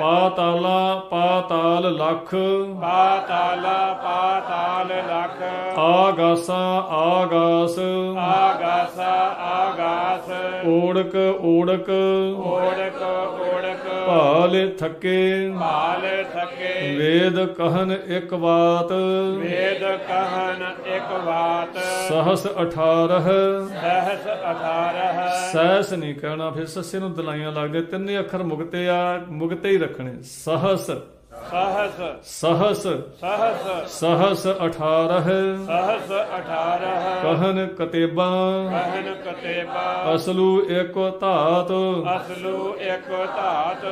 ਪਾਤਾਲਾ ਪਾਤਾਲ ਲਖ। ਪਾਤਾਲ ਪਾਤਾਲ ਲਖ। ਆਗਾਸਾ ਆਗਾਸ। ਆਗਾਸ ਆਗਾਸ। ਓੜਕ ਓੜਕ। ਓੜਕ ਭਾਲ ਥਕੇ। ਭਾਲ ਥਕੇ। ਵੇਦ ਕਹਨ ਇੱਕ ਬਾਤ। ਵੇਦ ਕਹਨ ਇੱਕ ਬਾਤ। ਸਹਸ 18 ਸਹਸ ਅਠਾਰਹ। ਸਹਿਸ ਨਹੀਂ ਕਹਿਣਾ ਫਿਰ ਸੱਸੇ ਨੂੰ ਦਲਾਈਆਂ ਲੱਗਦੇ ਤਿੰਨੇ ਅੱਖਰ ਮੁਕਤੇ ਆ ਮੁਕਤੇ ਹੀ ਰੱਖਣੇ। ਸਹਸ ਸਹਸ ਸਹਸ। ਸਹਸ ਸਹਸ 18 ਸਹਸ ਅਠਾਰਹ। ਕਹਨ ਕਤੇਬਾਂ। ਕਹਿਨ ਕਤੇਬਾ। ਅਸਲੂ ਏਕ ਧਾਤ। ਅਸਲੂ ਇੱਕ ਧਾਤ।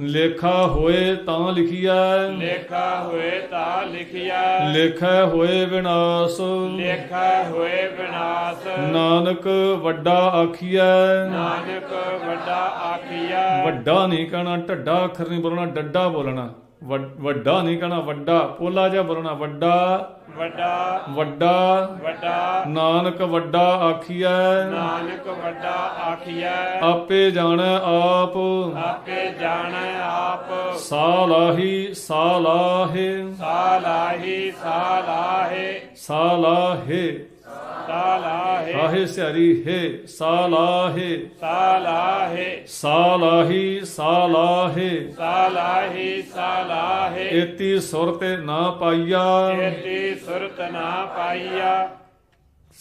ਲੇਖਾ ਹੋਏ ਤਾਂ ਲਿਖੀਐ। ਲੇਖਾ ਹੋਏ ਤਾਂ ਲਿਖਿਆ ਲੇਖਾ ਹੋਏ ਵਿਨਾਸ਼। ਲੇਖਾ ਹੋਏ ਵਿਨਾਸ਼। ਨਾਨਕ ਵੱਡਾ ਆਖੀਐ। ਨਾਨਕ ਵੱਡਾ ਆਖੀਆ ਵੱਡਾ ਨਹੀਂ ਕਹਿਣਾ ਢੱਡਾ ਅੱਖਰ ਨਹੀਂ ਬੋਲਣਾ ਡੱਡਾ ਬੋਲਣਾ। ਵੱਡ- ਨਹੀਂ ਕਹਿਣਾ ਵੱਡਾ ਪੋਲਾ ਜਿਹਾ ਬੋਲਣਾ ਵੱਡਾ। ਵੱਡਾ। ਵੱਡਾ। ਵੱਡਾ। ਨਾਨਕ ਵੱਡਾ ਆਖੀਐ। ਨਾਨਕ ਵੱਡਾ ਆਖੀਆ ਆਪੇ ਜਾਣੈ ਆਪ। ਆਪੇ ਜਾਣੈ ਆਪ। ਸਾਲਾਹੀ ਸਾਲਾਹੇ। ਸਾਲਾਹੀ ਸਾਲਾਹੇ। ਸਾਲਾਹੇ। ਸਾਲਾਹੇ। ਸਿਆਰੀ ਹੈ ਸਾਲਾਹੇ। ਸਾਲਾਹੇ। ਸਾਲਾਹੀ ਸਾਲਾਹੇ। ਸਾਲਾਹੀ ਸਾਲਾਹੇ। ਏਤੀ ਸੁਰ ਤੇ ਨਾ ਪਾਈਆ। ਏਤੀ ਸੁਰਤ ਨਾ ਪਾਈਆ।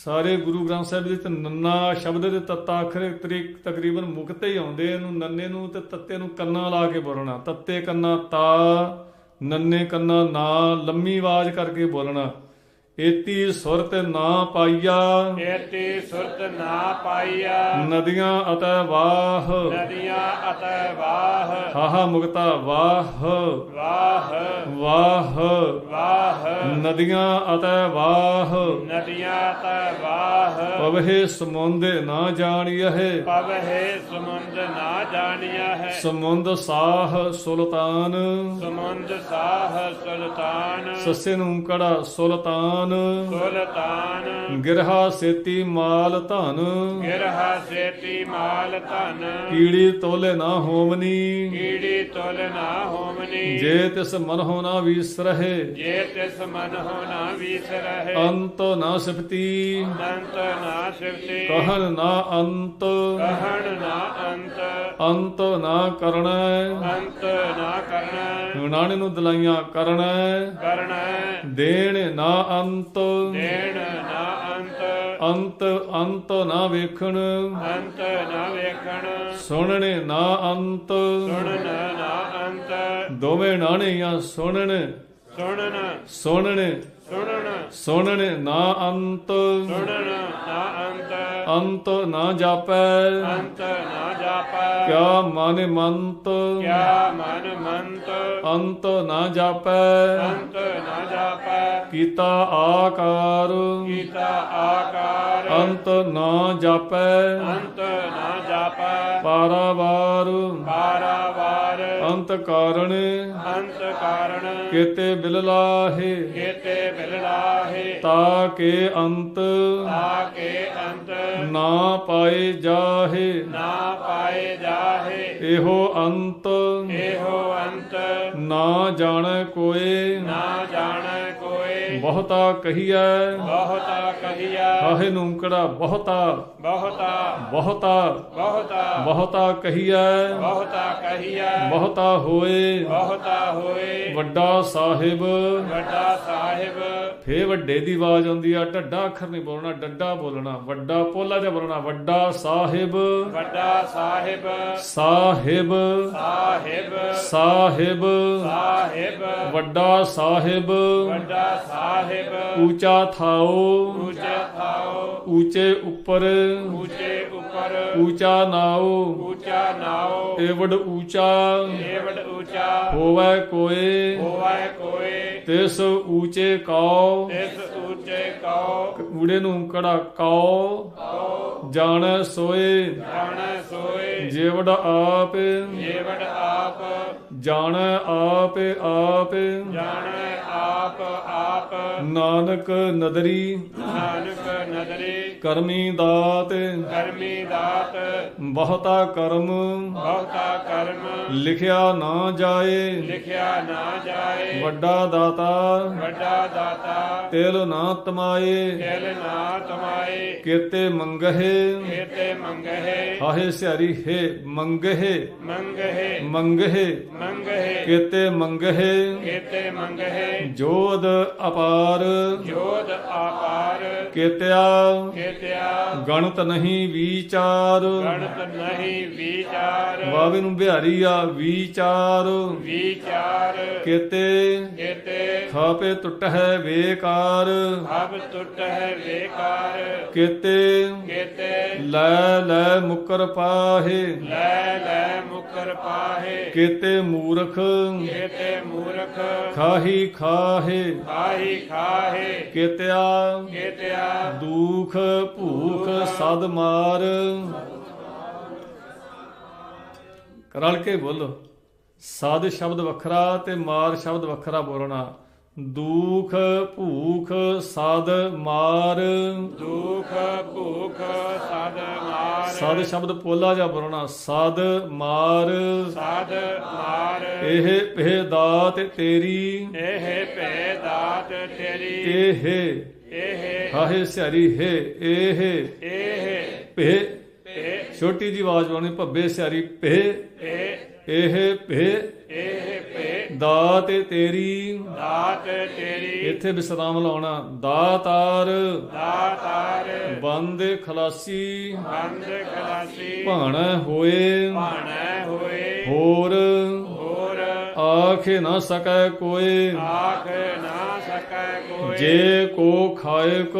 ਸਾਰੇ ਗੁਰੂ ਗ੍ਰੰਥ ਸਾਹਿਬ ਦੇ ਤੇ ਨੰਨਾ ਸ਼ਬਦ ਦੇ ਤੱਤਾ ਅੱਖਰ ਤਰੀਕ ਤਕਰੀਬਨ ਮੁਕਤੇ ਹੀ ਆਉਂਦੇ ਇਹਨੂੰ ਨੰਨੇ ਨੂੰ ਤੇ ਤੱਤੇ ਨੂੰ ਕੰਨਾਂ ਲਾ ਕੇ ਬੋਲਣਾ। ਤੱਤੇ ਕੰਨਾ ਤਾ ਨੰਨੇ ਕੰਨਾ ਨਾ ਲੰਮੀ ਆਵਾਜ਼ ਕਰਕੇ ਬੋਲਣਾ। ਏਤੀ ਸੁਰ ਤੇ ਨਾ ਪਾਈਆ। ਏਤੀ ਸੁਰਤ ਨਾ ਪਾਈਆ। ਨਦੀਆਂ ਅਤੇ ਵਾਹ। ਨਦੀਆਂ ਅਤੈ ਵਾਹ। ਹਾਹਾ ਮੁਕਤਾ ਵਾਹ। ਵਾਹ। ਵਾਹ। ਵਾਹ। ਨਦੀਆਂ ਅਤੇ ਵਾਹ। ਨਦੀਆਂ ਤੈ ਵਾਹ। ਪਵਹਿ ਸਮੁੰਦੇ ਨਾ ਜਾਣੀਐ। ਪਵਹਿ ਸਮੁੰਦ ਨਾ ਜਾਣਿਆ ਹੈ ਸਮੁੰਦ ਸਾਹ ਸੁਲਤਾਨ। ਸਮੁੰਦ ਸਾਹ ਸੁਲਤਾਨ। ਸੱਸੇ ਨੂੰ ਕੜਾ ਸੁਲਤਾਨ? ਸੁਲਤਾਨ ਗਿਰਹਾ ਸੇਤੀ ਮਾਲ ਧਨ। ਗਿਰਹਾ ਸੇਤੀ ਮਾਲ ਧਨ। ਕੀੜੀ ਤੋਲੇ ਨਾ ਹੋਵਨੀ। ਕੀੜੀ ਤੁਲ ਨਾ ਹੋਮਨੀ ਜੇ ਤਿਸ ਮਨ ਹੋ ਨਾ ਵਿਸਰਹਿ ਜੇ ਤਿਸ ਮਨ ਹੋ ਨਾ ਵਿਸਰਹਿ ਅੰਤ ਨਾ ਸਿਫਤੀ। ਅੰਤ ਨਾ ਸਿਵਤੀ ਕਹਨ ਨਾ ਅੰਤ। ਕਹਿਣ ਨਾ ਅੰਤ। ਅੰਤ ਨਾ ਕਰਣੈ ਅੰਤ ਨਾ ਕਰਨਾ। ਨਾਣੇ ਨੂੰ ਦਲਾਈਆਂ ਕਰਣੈ ਕਰਨਾ। ਦੇਣ ਨਾ ਅੰਤ ਦੇਣ ਨਾ ਅੰਤ। ਅੰਤ ਅੰਤ ਨਾ ਵੇਖਣ। ਅੰਤ ਨਾ ਵੇਖਣ। ਸੁਣਨੇ ਨਾ ਅੰਤ। ਸੁਣਨ ਨਾ ਅੰਤ। ਦੋਵੇਂ ਨਾਣੀਆਂ ਸੁਣਨ। ਸੁਣਨ। ਸੁਣਨ ਸੁਣਨ। ਸੁਣਨ ਨਾ ਅੰਤ। ਸੁਣਨ ਨਾ ਅੰਤ। ਅੰਤ ਨਾ ਜਾਪੈ। ਅੰਤ ਨਾ ਜਾਪੈ। ਕਿਆ ਮਨ ਮੰਤ। ਕਿਆ ਮਨ ਮੰਤ। ਅੰਤ ਨਾ ਜਾਪੈ। ਅੰਤ ਨਾ ਜਾਪੈ। ਕੀਤਾ ਆਕਾਰ। ਕੀਤਾ ਆਕਾਰ। ਅੰਤ ਨਾ ਜਾਪੈ। ਅੰਤ ਨਾ ਜਾਪੈ। ਪਾਰਾਵਾਰ। ਪਾਰਾਵਾਰ। ਅੰਤ ਕਾਰਣ। ਅੰਤ ਕਾਰਣ। ਕੇਤੇ ਬਿਲਲਾਹੇ ਕੇਤੇ ਬਿਲਲਾਹੇ ਤਾ ਕੇ ਅੰਤ। ਤਾਕੇ ਅੰਤ। ਨਾ ਪਾਏ ਜਾਹੇ। ਨਾ ਪਾਏ ਜਾਹੇ। ਇਹੋ ਅੰਤ। ਇਹੋ ਅੰਤ। ਨਾ ਜਾਣੈ ਕੋਏ। ਨਾ ਜਾਣੈ ਬਹੁਤਾ ਕਹੀਐ। ਬਹੁਤਾ ਕਹੀਆ ਆਹੇ ਨੂੰ ਕਿਹੜਾ ਬਹੁਤਾ? ਬਹੁਤਾ। ਬਹੁਤਾ। ਬਹੁਤਾ। ਬਹੁਤਾ ਕਹੀਐ। ਬਹੁਤਾ ਕਹੀਆ ਬਹੁਤਾ ਹੋਏ। ਬਹੁਤਾ ਹੋਏ। ਵੱਡਾ ਸਾਹਿਬ। ਵੱਡਾ ਸਾਹਿਬ। ਫੇ ਵੱਡੇ ਦੀ ਆਵਾਜ਼ ਆਉਂਦੀ ਆ। ਢੱਡਾ ਅੱਖਰ ਨਹੀਂ ਬੋਲਣਾ ਡੱਡਾ ਬੋਲਣਾ। ਵੱਡਾ ਪੋਲਾ ਜਿਹਾ ਬੋਲਣਾ। ਵੱਡਾ ਸਾਹਿਬ। ਵੱਡਾ ਸਾਹਿਬ। ਸਾਹਿਬ। ਸਾਹਿਬ। ਸਾਹਿਬ। ਸਾਹਿਬ। ਵੱਡਾ ਸਾਹਿਬ। ਵੱਡਾ ਸਾਹਿਬ ਉੱਚਾ ਥਾਓ। ਉੱਚਾ ਥਾਓ। ਉੱਚੇ ਉੱਪਰ। ਉੱਚੇ ਉੱਪਰ। ਉੱਚਾ ਨਾਓ। ਉੱਚਾ ਨਾਓ। ਏਵੜ ਉੱਚਾ ਏਵੜ ਉੱਚਾ ਹੋਵੇ ਕੋਏ। ਹੋਵੇ ਕੋਏ। ਤਿਸ ਉੱਚੇ ਕਉ। ਤਿਸ ਉੱਚੇ ਕਉ। ਊੜੇ ਨੂੰ ਕੜਾ ਕਉ? ਜਾਣੈ ਸੋਏ। ਜਾਣੈ ਸੋਏ। ਜੇਵੜ ਆਪ। ਏਵੜ ਆਪ। ਜਾਣੈ ਆਪ ਆਪ। ਜਾਣੈ ਆਪ ਆਪ। ਨਾਨਕ ਨਦਰੀ। ਨਾਨਕ ਨਦਰੀ। ਕਰਮੀ ਦਾਤ। ਕਰਮੀ ਦਾਤ। ਬਹੁਤਾ ਕਰਮ। ਬਹੁਤਾ ਕਰਮ। ਲਿਖਿਆ ਨਾ ਜਾਏ। ਲਿਖਿਆ ਨਾ ਜਾਏ। ਵੱਡਾ ਦਾਤਾ। ਵੱਡਾ ਦਾਤਾ। ਤਿਲ ਨਾ ਤਮਾਏ। ਦਿਲ ਨਾ ਤਮਾਏ। ਕੀਤੇ ਮੰਗਹਿ। ਕੀਤੇ ਮੰਗਹਿ। ਹਾਹੇ ਸਿਆਰੀ ਹੈ ਮੰਗਹਿ। ਮੰਗਹਿ। ਮੰਗਹਿ। ਮੰਗਹਿ। ਕੀਤੇ ਮੰਗਹਿ। ਕੀਤੇ ਮੰਗਹਿ। ਜੋਦ ਅਪਾਰ। ਜੋਤ ਆਪਾਰ ਕੀਤਿਆ। ਕੀਤਿਆ। ਗਣਤ ਨਹੀਂ ਵਿਚਾਰ। ਗਣਤ ਨਹੀਂ ਵਿਚਾਰ। ਵਾਵੇ ਨੂੰ ਬਿਹਾਰੀ ਆ ਵਿਚਾਰ। ਵਿਚਾਰ। ਕੀਤੇ। ਕੀਤੇ। ਖਾਪੇ ਟੁੱਟ ਹੈ ਵੇਕਾਰ। ਅਬ ਟੁੱਟ ਹੈ ਵੇਕਾਰ। ਕੀਤੇ। ਕੀਤੇ। ਲੈ ਲੈ ਮੁਕਰ ਪਾਹੇ। ਲੈ ਲੈ ਮੁਕਰ ਪਾਹੇ। ਕੀਤੇ ਮੂਰਖ ਕੀਤੇ ਮੂਰਖ। ਖਾਹੀ ਖਾਹੇ। ਖਾਹੀ ਖਾਹੇ। ਕੀਤਿਆ ਕੀਤਿਆ। ਦੁਖ ਭੂਖ ਸਦ ਮਾਰ। ਰਲ ਕੇ ਬੋਲੋ। ਸਦ ਸ਼ਬਦ ਵੱਖਰਾ ਤੇ ਮਾਰ ਸ਼ਬਦ ਵੱਖਰਾ ਬੋਲਣਾ। ਦੁਖ ਭੂਖ ਸਦ ਮਾਰ। ਦੁਖ ਭੂਖ ਸਦ ਮਾਰ। ਸਦ ਸ਼ਬਦ ਪੋਲਾ ਜਾ ਬੋਲਣਾ ਸਦ ਮਾਰ। ਸਦ ਮਾਰ। ਇਹ ਦਾਤ ਤੇਰੀ। ਇਹ ਭੇ ਦਾਤ ਤੇਰੀ। ਇਹ ਇਹ ਹਾਹੇ ਸਿਆਰੀ ਹੈ ਇਹ ਇਹ ਭੇ। ਛੋਟੀ ਜੀ ਆਵਾਜ਼ ਬਾਣੀ ਭੱਬੇ ਸਿਆਰੀ ਪਹਿ ਇਹ ਭੇ। ਦਾਤ ਤੇਰੀ। ਦਾਤ ਤੇਰੀ। ਇੱਥੇ ਵਿਸਰਾਮ ਲਾਉਣਾ। ਦਾਤਾਰ। ਦਾਤਾਰ। ਬੰਦ ਖਲਾਸੀ। ਬੰਦ ਖਲਾਸੀ। ਭਾਣਾ ਹੋਏ। ਭਾਣੈ ਹੋਏ। ਹੋਰ। ਹੋਰ। ਆਖ ਨਾ ਸਕੈ ਕੋਏ। ਆਖ ਨਾ ਸਕੈ ਕੋਈ ਜੇ ਕੋ ਖਾਇਕ।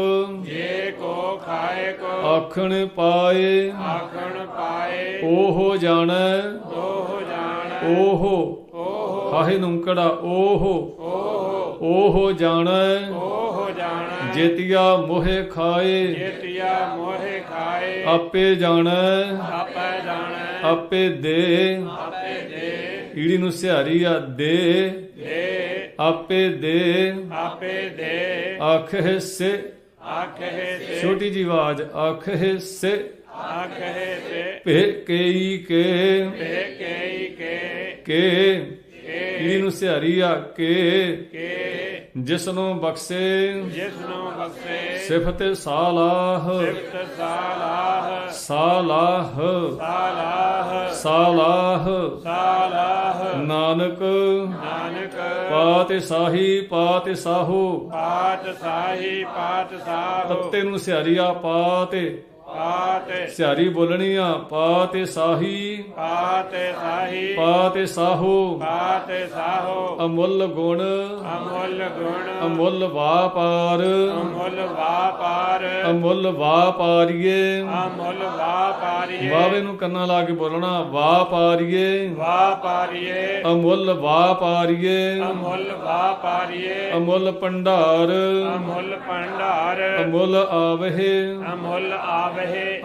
ਜੇ ਕੋ ਖਾਏ ਕੋ ਆਖਣ ਪਾਏ। ਆਖਣ ਪਾਏ। ਉਹ ਜਾਣੈ। ਉਹ ਜਾਣ। ਉਹ ਹਾਹੇ ਨੁੰਕੜਾ ਉਹ ਉਹ ਜਾਣੈ। ਉਹ ਜਾਣ। ਜੇਤੀਆ ਮੋਹਿ ਖਾਏ। ਜੇਤੀਆ ਮੋਹਿ ਖਾਏ। ਆਪੇ ਜਾਣੈ। ਆਪੇ ਜਾਣੈ। ਆਪੇ ਦੇ। ਆਪੇ ਦੇ। ਈੜੀ ਨੂੰ ਸਿਹਾਰੀ ਆ ਦੇ। ਦੇ। ਆਪੇ ਦੇ। ਆਪੇ ਦੇ। ਆਖੇ ਸੇ। ਆਖੇ ਤੇ ਛੋਟੀ ਜੀ ਆਵਾਜ਼ ਆਖੇ ਸੇ। ਆਖੇ ਤੇ ਭੇ ਕੇਈ ਕੇ। ਭੇ ਕੇਈ ਕੇ। ਕੇ। ਕੇ ਈੜੀ ਨੂੰ ਸਿਹਾਰੀ ਆ ਕੇ ਕੇ ਜਿਸ ਨੂੰ ਬਖਸ਼ੇ ਜਿਸ ਨੂੰ ਬਖਸ਼ੇ ਸਿਫਤ ਸਾਲਾਹ ਸਿਫਤ ਸਾਲਾਹ ਸਾਲਾਹ ਸਾਲਾਹ ਸਾਲਾਹ ਸਾਲਾਹ। ਨਾਨਕ ਨਾਨਕ ਪਾਤਿ ਸਾਹੀ ਪਾਤਿ ਸਾਹੋ। ਪਾਤ ਸਾਹੀ ਪਾਤ ਸਾਹੋ। ਤੱਤੇ ਨੂੰ ਸਿਹਾਰੀਆ ਪਾਤੇ। ਪਾਤ ਸਿਹਾਰੀ ਬੋਲਣੀ ਆ ਪਾਤੇ ਸਾਹੀ। ਪਾਤ ਸਾਹੀ। ਪਾਤੇ ਸਾਹੋ। ਪਾਤ ਸਾਹੋ। ਅਮੁੱਲ ਗੁਣ। ਅਮੁੱਲ ਗੁਣ। ਅਮੁੱਲ ਵਾਪਾਰ। ਅਮੁੱਲ ਵਾਪਾਰ। ਅਮੁੱਲ ਵਾਪਾਰੀਏ। ਅਮੁੱਲ ਵਾਪਾਰੀਏ। ਵਾਵੇ ਨੂੰ ਕੰਨਾਂ ਲਾ ਕੇ ਬੋਲਣਾ ਵਾਪਾਰੀਏ। ਵਾਪਾਰੀਏ। ਅਮੁੱਲ ਵਾਪਾਰੀਏ। ਅਮੁੱਲ ਵਾਪਾਰੀਏ। ਅਮੁੱਲ ਭੰਡਾਰ। ਅਮੁੱਲ ਭੰਡਾਰ। ਅਮੁੱਲ ਆਵਹਿ। ਅਮੁੱਲ ਆਵਹਿ।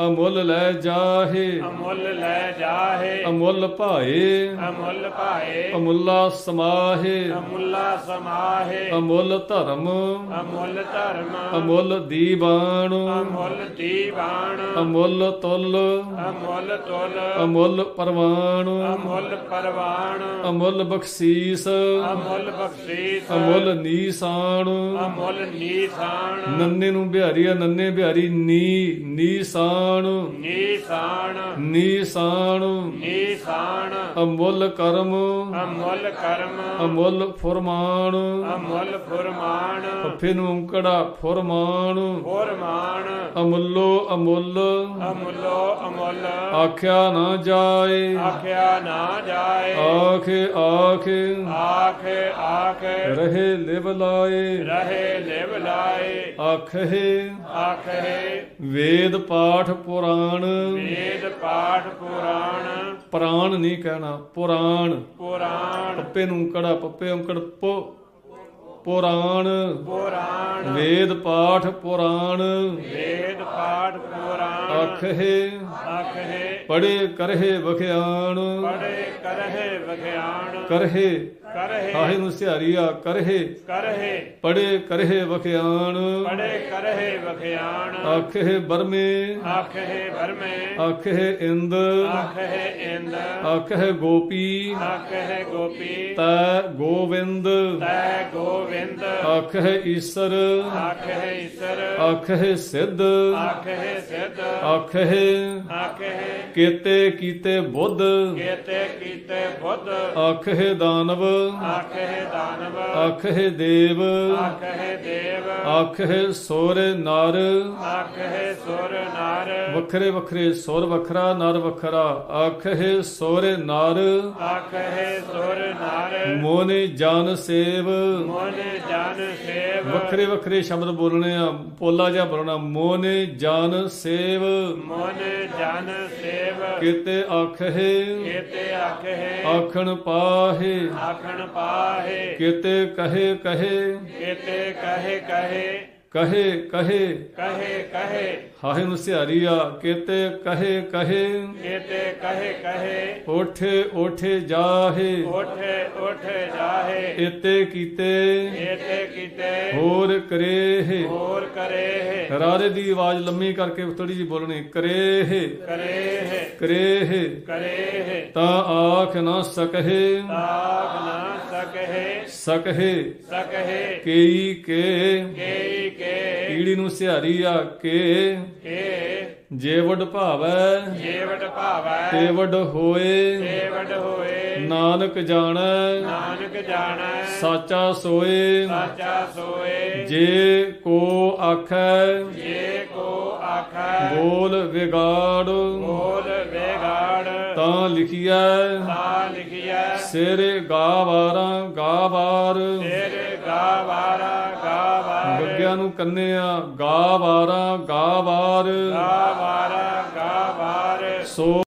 ਅਮੁੱਲ ਲੈ ਜਾਹੇ। ਅਮੁੱਲ ਲੈ ਜਾਹੇ। ਅਮੁੱਲ ਭਾਏ। ਅਮੁੱਲ ਭਾਏ। ਅਮੁੱਲਾ ਸਮਾਹੇ। ਅਮੁੱਲਾ ਸਮਾਹੇ। ਅਮੁੱਲ ਧਰਮ। ਅਮੁੱਲ ਧਰਮ। ਅਮੁੱਲ ਦੀਵਾਨ। ਅਮੁੱਲ ਦੀਵਾਨ। ਅਮੁੱਲ ਤੁਲ। ਅਮੁੱਲ ਤੁਲ। ਅਮੁੱਲ ਪਰਵਾਨ। ਅਮੁੱਲ ਪਰਵਾਨ। ਅਮੁੱਲ ਬਖਸ਼ੀਸ। ਅਮੁੱਲ ਬਖਸ਼ੀਸ। ਅਮੁੱਲ ਨੀਸਾਨ। ਅਮੁੱਲ ਨੀਸਾਨ। ਨੰਨੇ ਨੂੰ ਬਿਹਾਰੀ ਆ ਨੰਨੇ ਬਿਹਾਰੀ ਨੀ ਨੀਸਾਨ। ਨੀਸਾਨ। ਨੀਸਾਨ। ਨੀਸਾਨ। ਅਮੁੱਲ ਕਰਮ। ਅਮੁੱਲ ਕਰਮ। ਅਮੁੱਲ ਫੁਰਮਾਨ। ਅਮੁੱਲ ਫੁਰਮਾਨ। ਫੱਫੇ ਨੂੰ ਓੰਕੜਾ ਫੁਰਮਾਨ। ਫੁਰਮਾਨ। ਅਮੁੱਲੋ ਅਮੁੱਲ। ਅਮੁੱਲੋ ਅਮੁੱਲ। ਆਖਿਆ ਨਾ ਜਾਏ। ਆਖਿਆ ਨਾ ਜਾਏ। ਆਖੇ ਆਖੇ। ਆਖ ਆਖ। ਰਹੇ ਲਿਵ ਲਾਏ। ਰਹੇ ਲਿਵ ਲਾਏ ਆਖੇ ਆਖੇ। ਵੇਦ ਪਾਠ ਪੁਰਾਣ। ਵੇਦ ਪਾਠ ਪੁਰਾਣ। ਪੁਰਾਣ ਨਹੀਂ ਕਹਿਣਾ ਪੁਰਾਣ। ਪੁਰਾਣ। ਪੱਪੇ ਨੂੰ ਓੰਕੜਾ ਪੱਪੇ ਓੰਕੜ ਪੋ ਪੁਰਾਣ। ਪੁਰਾਣ। ਵੇਦ ਪਾਠ ਪੁਰਾਣ। ਵੇਦ ਪਾਠ ਪੁਰਾਣ। ਆਖੇ ਆਖੇ। ਪੜੇ ਕਰਹਿ ਵਖਿਆਣ। ਪੜੇ ਕਰਹਿ ਵਿਗਿਆਨ ਕਰਹਿ ਕਰਹਿ। ਹਾਹੇ ਨੂੰ ਸਿਹਾਰੀਆ ਕਰਹਿ। ਕਰਹਿ। ਪੜੇ ਕਰਹਿ ਵਖਿਆਣ। ਪੜੇ ਕਰਹਿ ਵਖਿਆਣ। ਆਖੇ ਬਰਮੇ ਆਖਹਿ ਬਰਮੇ ਆਖੇ ਇੰਦ। ਆਖਹਿ ਇੰਦ। ਆਖੇ ਗੋਪੀ। ਆਖਹਿ ਗੋਪੀ। ਤੈ ਗੋਵਿੰਦ। ਤੈ ਗੋਵਿੰਦ। ਆਖੇ ਈਸਰ। ਆਖਹਿ ਈਸਰ। ਆਖੇ ਸਿੱਧ। ਆਖਹਿ ਸਿੱਧ। ਆਖੇ ਆਖਹਿ। ਕੀਤੇ ਕੀਤੇ ਬੁੱਧ। ਕੇਤੇ ਕੀਤੇ ਬੁੱਧ। ਆਖੇ ਦਾਨਵ। ਆਖਹਿ ਦਾਨਵ। ਆਖੇ ਦੇਵ। ਆਖਹਿ ਦੇਵ। ਆਖੇ ਸੋਰ ਨਰ। ਆਖਹਿ ਸੁਰ ਨਰ। ਵੱਖਰੇ ਵੱਖਰੇ ਸੁਰ ਵੱਖਰਾ ਨਰ ਵੱਖਰਾ। ਆਖੇ ਸੋਰ ਨਰ। ਆਖਹਿ ਸੁਰ ਨਰ। ਮੋਨੇ ਜਨ ਸੇਵ। ਮਨ ਜਨ ਸੇਵ। ਵੱਖਰੇ ਵੱਖਰੇ ਸ਼ਬਦ ਬੋਲਣੇ ਆ ਪੋਲਾ ਜਿਹਾ ਬੋਲਣਾ ਮੋਨੇ ਜਨ ਸੇਵ। ਮਨ ਜਨ ਸੇਵ। ਕੀਤੇ ਆਖੇ ਕੇਤੇ ਆਖਹਿ। ਆਖਣ ਪਾਹੇ। ਆਖਣ ਪਾਹੇ। ਕੀਤੇ ਕਹੇ ਕਹੇ। ਕੇਤੇ ਕਹੇ ਕਹੇ। ਕਹੇ ਕਹੇ। ਕਹੇ ਕਹੇ। ਹਾਹੇ ਨੂੰ ਸਿਹਾਰੀਆ ਕੀਤੇ ਕਹੇ ਕਹੇ। ਕੇਤੇ ਕਹੇ ਕਹੇ। ਓਠੇ ਓਠੇ ਜਾਹੇ। ਉਠੇ ਉਠੇ ਜਾਹੇ। ਇਤੇ ਕੀਤੇ। ਕੇਤੇ ਕੀਤੇ। ਹੋਰ ਕਰੇਹ। ਹੋਰ ਕਰੇ ਰਾਰੇ ਦੀ ਆਵਾਜ਼ ਲੰਮੀ ਕਰਕੇ ਥੋੜੀ ਜਿਹੀ ਬੋਲਣੀ। ਕਰੇਹ। ਕਰੇ ਕਰੇਹ। ਕਰੇ ਤਾਂ ਆਖ ਨਾ ਸਕਹਿ। ਤਾਕ ਨਾ ਸਕਹਿ। ਸਕਹਿ। ਸਕਹਿ। ਕੇਈ ਕੇ। ਕੇਈ ਕੇ। ਕੀੜੀ ਨੂੰ ਸਿਹਾਰੀਆ ਕੇ। ਕੇ। ਜੇ ਵਡ ਭਾਵੈ। ਜੀਵਟ ਭਾਵੈ। ਤੇ ਵਡ ਹੋਏ। ਜੀਵਟ ਹੋਏ। ਨਾਨਕ ਜਾਣੈ। ਨਾਨਕ ਜਾਣੈ। ਸਾਚਾ ਸੋਏ। ਸਾਚਾ ਸੋਏ। ਜੇ ਕੋ ਆਖੈ। ਜੇ ਕੋ ਆਖੈ। ਬੋਲ ਵਿਗਾੜ। ਬੋਲ ਵੇਗਾੜ। ਤਾਂ ਲਿਖੀਐ। ਤਾ ਲਿਖਿਆ ਸਿਰ ਗਾਵਾਰਾਂ ਗਾਵਾਰ। ਤੇਰੇ ਗਾਵਾਰਾ ਗੱਗਿਆਂ ਨੂੰ ਕੰਨਿਆ ਗਾਵਾਰਾਂ ਗਾਵਾਰ ਗਾਵਾਰਾ ਗਾਵਾਰ ਸੋ